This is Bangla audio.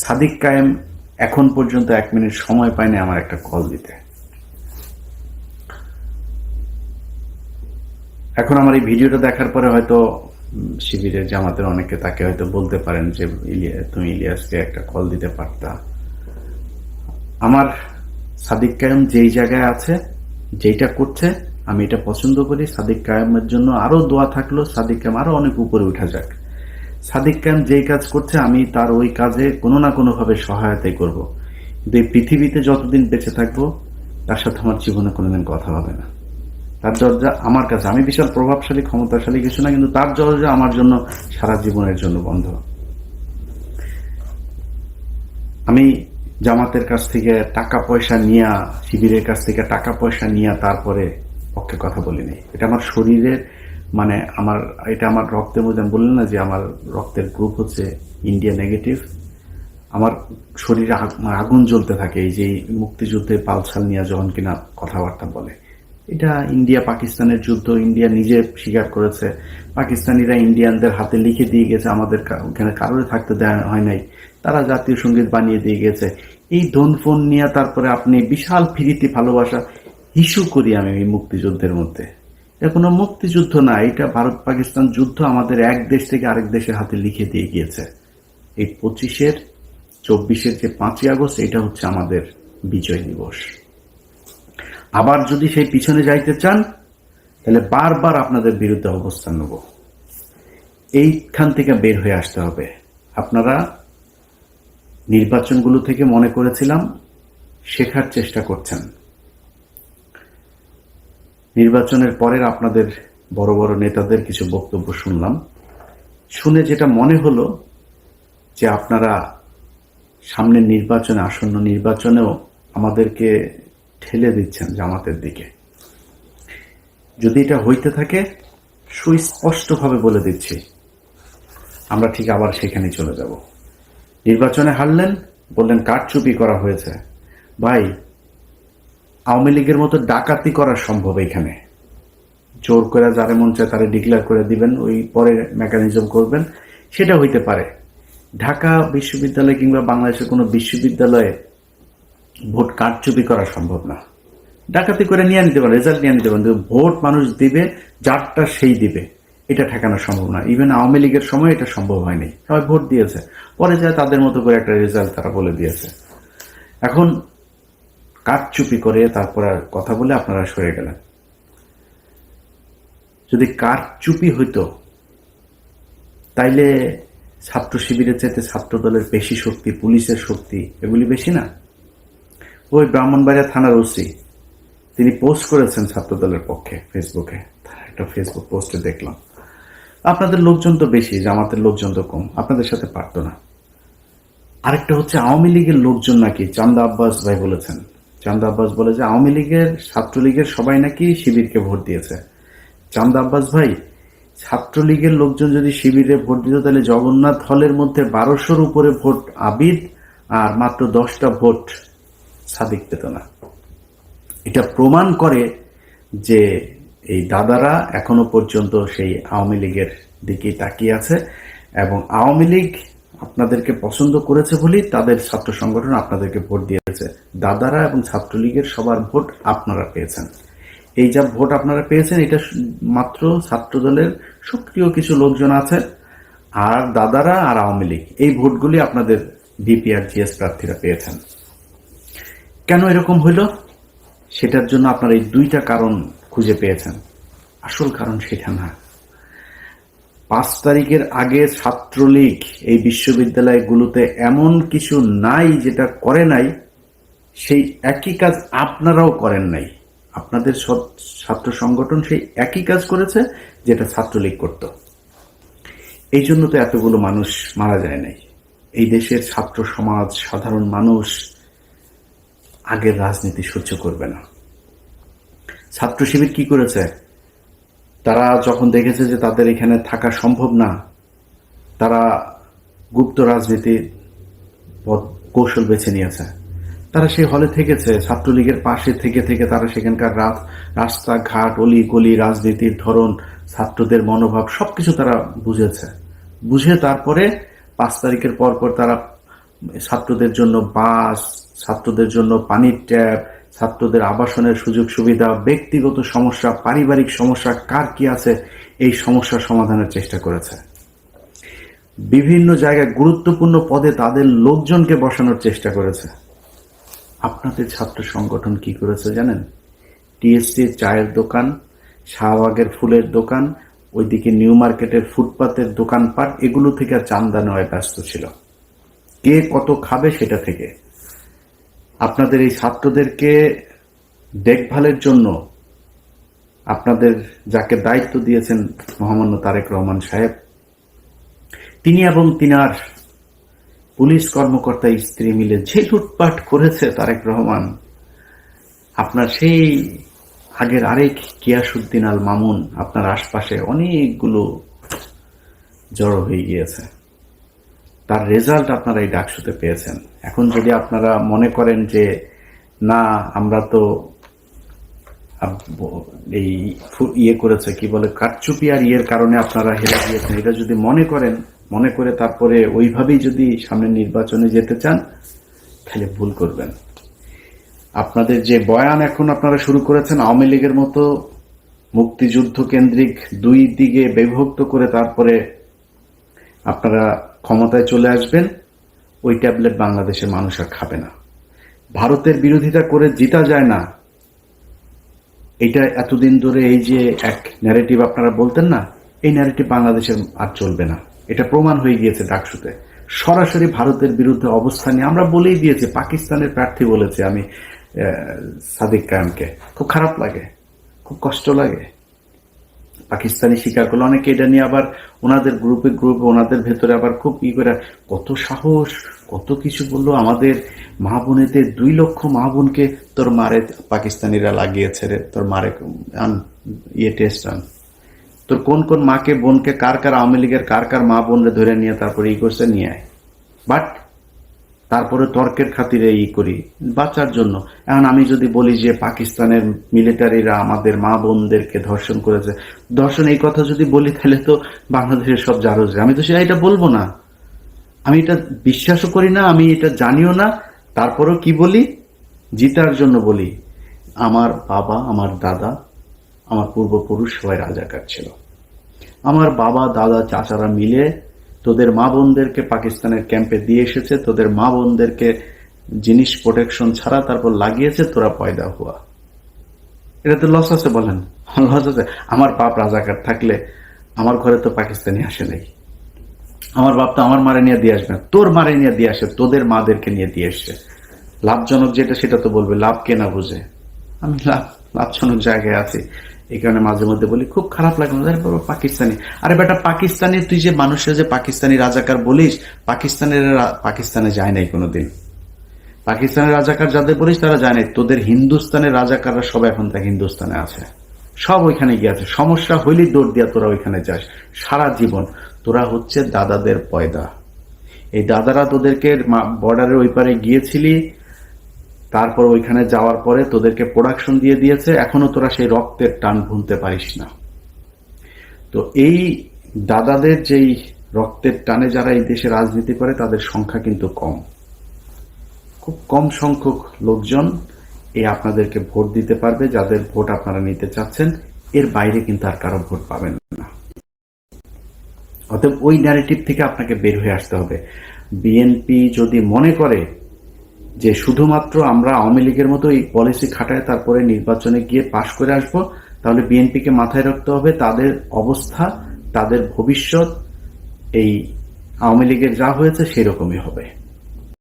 সাদিক কায়েম এখন পর্যন্ত এক মিনিট সময় পায়নি আমার একটা কল দিতে। এখন আমার এই ভিডিওটা দেখার পরে হয়তো শিবিরের জামাতের অনেকে তাকে হয়তো বলতে পারেন যে, ইলিয়া- তুমি ইলিয়াসকে একটা কল দিতে পারতা। আমার সাদিক কায়েম যেই জায়গায় আছে, যেইটা করছে, আমি এটা পছন্দ করি। সাদিক কায়েমের জন্য আরও দোয়া থাকল। সাদিক কায়েম আরও অনেক উপরে উঠা যাক। সাদিক কায়েম যেই কাজ করছে, আমি তার ওই কাজে কোনো না কোনোভাবে সহায়তাই করব। কিন্তু এই পৃথিবীতে যতদিন বেঁচে থাকব, তার সাথে আমার জীবনে কোনোদিন কথা হবে না। তার দরজা আমার কাছে। আমি বিশাল প্রভাবশালী, ক্ষমতাশালী কিছু না, কিন্তু তার দরজা আমার জন্য সারা জীবনের জন্য বন্ধ। আমি জামাতের কাছ থেকে টাকা পয়সা নিয়া, শিবিরের কাছ থেকে টাকা পয়সা নিয়া তারপরে পক্ষে কথা বলিনি। এটা আমার শরীরের মানে আমার, এটা আমার রক্তের মধ্যে আমি বললাম না যে আমার রক্তের গ্রুপ হচ্ছে ইন্ডিয়া নেগেটিভ আমার শরীরে মানে আগুন জ্বলতে থাকে, এই যে মুক্তিযুদ্ধে পালসাল নিয়ে যখন কিনা কথাবার্তা বলে। এটা ইন্ডিয়া পাকিস্তানের যুদ্ধ ইন্ডিয়া নিজে স্বীকার করেছে। পাকিস্তানিরা ইন্ডিয়ানদের হাতে লিখে দিয়ে গেছে, আমাদের ওখানে কারোর থাকতে দেওয়া হয় নাই। তারা জাতীয় সংগীত বানিয়ে দিয়ে গেছে। এই ধন ফোন নিয়ে তারপরে আপনি বিশাল ফিরিতি ভালোবাসা ইস্যু করি আমি এই মুক্তিযুদ্ধের মধ্যে। এটা কোনো মুক্তিযুদ্ধ না এটা ভারত পাকিস্তান যুদ্ধ আমাদের এক দেশ থেকে আরেক দেশের হাতে লিখে দিয়ে গিয়েছে। এই পঁচিশের, চব্বিশের যে পাঁচই আগস্ট, এটা হচ্ছে আমাদের বিজয় দিবস। আবার যদি সেই পিছনে যাইতে চান, তাহলে বারবার আপনাদের বিরুদ্ধে অবস্থান নেব। এইখান থেকে বের হয়ে আসতে হবে। আপনারা নির্বাচনগুলো থেকে মনে করেছিলাম, শেখার চেষ্টা করছেন। নির্বাচনের পরের আপনাদের বড় বড় নেতাদের কিছু বক্তব্য শুনলাম। শুনে যেটা মনে হলো যে আপনারা সামনের নির্বাচনে, আসন্ন নির্বাচনেও আমাদেরকে ঠেলে দিচ্ছেন জামাতের দিকে। যদি এটা হইতে থাকে, সুস্পষ্টভাবে বলে দিচ্ছি, আমরা ঠিক আবার সেখানে চলে যাব। নির্বাচনে হারলেন, বললেন কারচুপি করা হয়েছে। ভাই আওয়ামী লীগের মতো ডাকাতি করা সম্ভব এখানে। জোর করে যারে মন চায় তারে ডিক্লেয়ার করে দিবেন, ওই পরে মেকানিজম করবেন, সেটা হইতে পারে। ঢাকা বিশ্ববিদ্যালয় কিংবা বাংলাদেশের কোনো বিশ্ববিদ্যালয়ে ভোট কারচুপি করা সম্ভব না। ডাকাতি করে নিয়ে নিতে পারে রেজাল্ট নিয়ে নিতে পারেন ভোট মানুষ দিবে, যারটা সেই দিবে, এটা ঠেকানো সম্ভব না। ইভেন আওয়ামী লীগের সময় এটা সম্ভব হয়নি। সবাই ভোট দিয়েছে। পরে যায় তাদের মতো করে একটা রেজাল্ট তারা বলে দিয়েছে। এখন কারচুপি করে তারপর আর কথা বলে আপনারা সরে গেলেন। যদি কারচুপি হইতো, তাইলে ছাত্র শিবিরের চাইতে ছাত্র দলের বেশি শক্তি, পুলিশের শক্তি, এগুলি বেশি না? ওই ব্রাহ্মণবাড়িয়া থানার ওসি, তিনি পোস্ট করেছেন ছাত্র দলের পক্ষে ফেসবুকে। একটা ফেসবুক পোস্টে দেখলাম। আপনাদের লোকজন তো বেশি, জামাতের লোকজন তো কম, আপনাদের সাথে পারতো না। আরেকটা হচ্ছে আওয়ামী লীগের লোকজন নাকি, চান্দা আব্বাস ভাই বলেছেন চান্দা আব্বাস বলে যে আওয়ামী লীগের, ছাত্রলীগের সবাই নাকি শিবিরকে ভোট দিয়েছে। চান্দা আব্বাস ভাই, ছাত্রলীগের লোকজন যদি শিবিরে ভোট দিত, তাহলে জগন্নাথ হলের মধ্যে বারোশোর উপরে ভোট আবিদ আর মাত্র দশটা ভোট সাদিক পেত না। এটা প্রমাণ করে যে এই দাদারা এখনও পর্যন্ত সেই আওয়ামী লীগের দিকে তাকিয়ে আছে এবং আওয়ামী লীগ আপনাদেরকে পছন্দ করেছে বলেই তাদের ছাত্র সংগঠন আপনাদেরকে ভোট দিয়েছে দাদারা এবং ছাত্রলীগের সবার ভোট আপনারা পেয়েছেন। এই যা ভোট আপনারা পেয়েছেন, এটা মাত্র ছাত্র দলের সক্রিয় কিছু লোকজন আছে, আর দাদারা আর আওয়ামী লীগ। এই ভোটগুলি আপনাদের বিপি আর জিএস প্রার্থীরা পেয়েছেন। কেন এরকম হইল? সেটার জন্য আপনারা এই দুইটা কারণ খুঁজে পেয়েছেন। আসল কারণ সেটা না। পাঁচ তারিখের আগে ছাত্রলীগ এই বিশ্ববিদ্যালয়গুলোতে এমন কিছু নাই যেটা করে নাই সেই একই কাজ আপনারাও করেন নাই। আপনাদের ছাত্র সংগঠন সেই একই কাজ করেছে যেটা ছাত্রলীগ করত। এই জন্য তো এতগুলো মানুষ মারা যায় নাই। এই দেশের ছাত্র সমাজ, সাধারণ মানুষ আগের রাজনীতি সহ্য করবে না। ছাত্র শিবির কি করেছে? তারা যখন দেখেছে যে তাদের এখানে থাকা সম্ভব না, তারা গুপ্ত রাজনীতির পথ কৌশল বেছে নিয়েছে। তারা সেই হলে থেকেছে, ছাত্রলীগের পাশে থেকে থেকে তারা সেখানকার রাত, রাস্তাঘাট অলি গলি রাজনীতির ধরন, ছাত্রদের মনোভাব, সবকিছু তারা বুঝেছে। বুঝে তারপরে পাঁচ তারিখের পর পর তারা ছাত্রদের জন্য বাস, ছাত্রদের জন্য পানির ট্যাপ ছাত্রদের আবাসনের সুযোগ সুবিধা, ব্যক্তিগত সমস্যা, পারিবারিক সমস্যা, কার কি আছে, এই সমস্যা সমাধানের চেষ্টা করেছে। বিভিন্ন জায়গায় গুরুত্বপূর্ণ পদে তাদের লোকজনকে বসানোর চেষ্টা করেছে। আপনাদের ছাত্র সংগঠন কি করেছে জানেন? টিএসসি চায়ের দোকান, শাহবাগের ফুলের দোকান, ওইদিকে নিউ মার্কেটের ফুটপাতের দোকানপাট এগুলো থেকে চান্দা নেওয়ায় ব্যস্ত ছিল। কে কত খাবে সেটা থেকে। আপনাদের এই ছাত্রদেরকে দেখভালের জন্য আপনাদের যাকে দায়িত্ব দিয়েছেন মহামান্য তারেক রহমান সাহেব, তিনি এবং তিনার পুলিশ কর্মকর্তা স্ত্রী মিলে যে লুটপাট করেছে তারেক রহমান, আপনার সেই আগের আরেক কিয়াসুদ্দিন আল মামুন, আপনার আশপাশে অনেকগুলো জড়ো হয়ে গিয়েছে। তার রেজাল্ট আপনারা এই ডাকসুতে পেয়েছেন। এখন যদি আপনারা মনে করেন যে, না, আমরা তো এই ইয়ে করেছে, কি বলে, কারচুপি আর ইয়ের কারণে আপনারা হেরে গিয়েছেন। এটা যদি মনে করেন মনে করে তারপরে ওইভাবেই যদি সামনে নির্বাচনে যেতে চান, তাহলে ভুল করবেন। আপনাদের যে বয়ান এখন আপনারা শুরু করেছেন, আওয়ামী লীগের মতো মুক্তিযুদ্ধ কেন্দ্রিক দুই দিকে বিভক্ত করে তারপরে আপনারা ক্ষমতায় চলে আসবেন, ওই ট্যাবলেট বাংলাদেশের মানুষ আর খাবে না। ভারতের বিরোধিতা করে জিতা যায় না। এটা এতদিন ধরে এই যে এক ন্যারেটিভ আপনারা বলতেন না, এই ন্যারেটিভ বাংলাদেশের আর চলবে না। এটা প্রমাণ হয়ে গিয়েছে ডাকসুতে। সরাসরি ভারতের বিরুদ্ধে অবস্থান নিয়ে আমরা বলেই দিয়েছি, পাকিস্তানের প্রার্থী বলেছে আমি সাদিক কায়ামকে। খুব খারাপ লাগে, খুব কষ্ট লাগে। পাকিস্তানি স্বীকার করল অনেকে এটা নিয়ে আবার ওনাদের গ্রুপে গ্রুপে ওনাদের ভেতরে আবার খুব ই করে, কত সাহস, কত কিছু বলল। আমাদের মা বোনেদের দুই লক্ষ মা বোনকে তোর মারে, পাকিস্তানিরা লাগিয়েছে রে, তোর মারে, আন ইয়ে টেস্ট আন। তোর কোন কোন মাকে, বোনকে, কার কার আওয়ামী লীগের, কার কার মা বোনরে ধরে নিয়ে তারপরে ই করছে, নিয়ে আয়। বাট তারপরে তর্কের খাতিরে ই করি, বাঁচার জন্য। এখন আমি যদি বলি যে পাকিস্তানের মিলিটারিরা আমাদের মা বোনদেরকে ধর্ষণ করেছে, ধর্ষণ এই কথা যদি বলি, তাহলে তো বাংলাদেশের সব জারজ। আমি তো সেটা এটা বলব না। আমি এটা বিশ্বাসও করি না, আমি এটা জানিও না। তারপরেও কি বলি? জিতার জন্য বলি, আমার বাবা, আমার দাদা, আমার পূর্বপুরুষ সবাই রাজাকার ছিল। আমার বাবা, দাদা, চাচারা মিলে তোদের মা বোনদেরকে পাকিস্তানের ক্যাম্পে দিয়ে এসেছে। তোদের মা বোনদেরকে জিনিস প্রোটেকশন ছাড়া তারপর লাগিয়েছে, তোরা পয়দা হওয়া এটা তো লস আছে বলেন। লস আছে। আমার বাপ রাজাকার থাকলে আমার ঘরে তো পাকিস্তানি আসে নাই। আমার বাপ তো আমার মারে নিয়ে দিয়ে আসবে তোর মারে নিয়ে দিয়ে আসে, তোদের মাদেরকে নিয়ে দিয়ে এসছে লাভজনক যেটা, সেটা তো বলবে, লাভ কে না বুঝে? আমি লাভ লাভজনক জায়গায় আছি। এই কারণে মাঝে মধ্যে বলি, খুব খারাপ লাগে বাবা পাকিস্তানি। আরে বেটা, পাকিস্তানি, তুই যে মানুষের যে পাকিস্তানি রাজাকার বলিস, পাকিস্তানের পাকিস্তানে যায় নাই কোনোদিন। পাকিস্তানের রাজাকার যাদের বলিস, তারা নাই। তোদের হিন্দুস্তানের রাজাকাররা সব এখন তা হিন্দুস্তানে আছে। সব ওইখানে গিয়ে আছে। সমস্যা হইলেই দৌড় দিয়া তোরা ওইখানে যাস। সারা জীবন তোরা হচ্ছে দাদাদের পয়দা। এই দাদারা তোদেরকে বর্ডারের ওই পারে গিয়েছিলি তারপর ওইখানে যাওয়ার পরে তোদেরকে প্রোডাকশন দিয়ে দিয়েছে, এখনও তোরা সেই রক্তের টান ভুলতে পারিস না। তো এই দাদাদের যেই রক্তের টানে যারা এই দেশে রাজনীতি করে, তাদের সংখ্যা কিন্তু কম। খুব কম সংখ্যক লোকজন এই আপনাদেরকে ভোট দিতে পারবে, যাদের ভোট আপনারা নিতে চাচ্ছেন। এর বাইরে কিন্তু আর কারও ভোট পাবেন না। অতএব ওই ন্যারেটিভ থেকে আপনাকে বের হয়ে আসতে হবে। বিএনপি যদি মনে করে যে শুধুমাত্র আমরা আওয়ামী লীগের মতো এই পলিসি খাটায় তারপরে নির্বাচনে গিয়ে পাশ করে আসব, তাহলে বিএনপিকে মাথায় রাখতে হবে তাদের অবস্থা, তাদের ভবিষ্যৎ, এই আওয়ামী লীগের যা হয়েছে সেরকমই হবে।